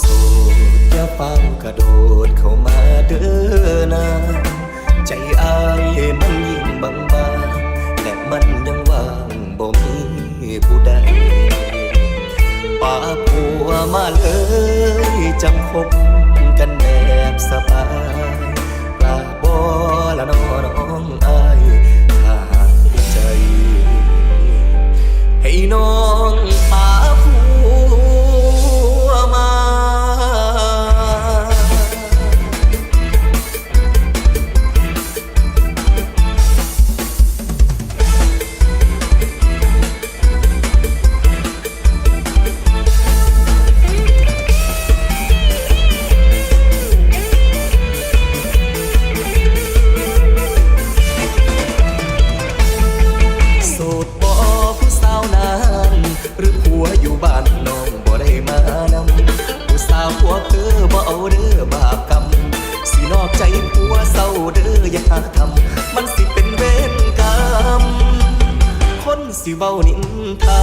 โสดอย่าเฝ้ากระโดดเข้ามาเด้อนะใจอายมันยิ่งบางบาและมันยังว่างบ่มีผู้ใดป่าผัวมาเลยจังคบกันแบบสบาย อกใจผัวเศร้าเด้ออย่าหาทำมันสิเป็นเวรกรรมคนสิเว้านินทา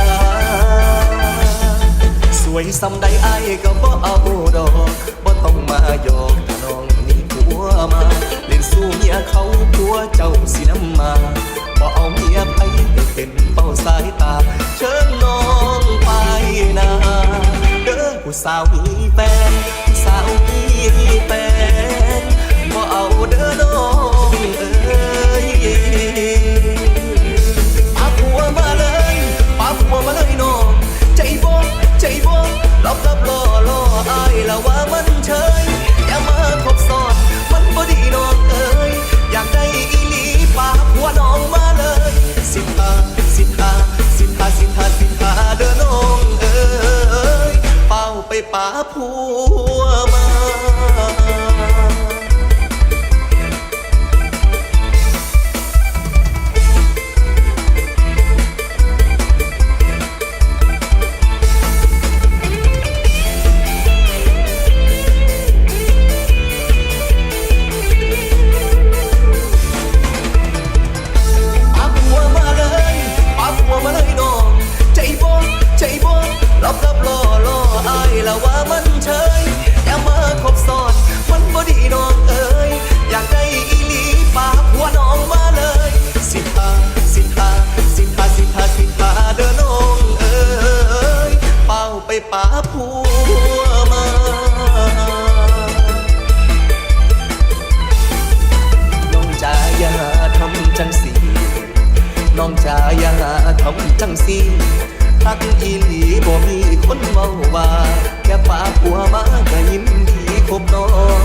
สวยสำใดอายก็บ่เอาดอกบ่ต้องมาหยอกน้องมีผัวมาเล่นสู้เมียเขาผัวเจ้าสิน้ำมาบ่เอาเมียไปเป็นเป้าสายตา เชิญน้องไปนาเด้อผู้สาวมีแฟน ผั องชายาทำจังสีทักอีหลีบ่มีคนเมาว่าแค่ปากหัวมาก็ยิ้มดีคบน้อง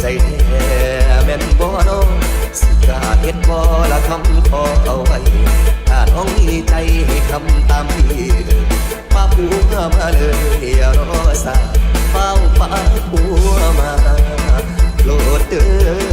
ใจแท้แม่นบ่น้องสิกาเฮ็ดบ่ละคำขอเอาไว้ถ้าน้องมีใจให้คำตามพี่ปากผัวมาเลยอย่ารอสาเฝ้าปากผัวมาโปรดเด้อ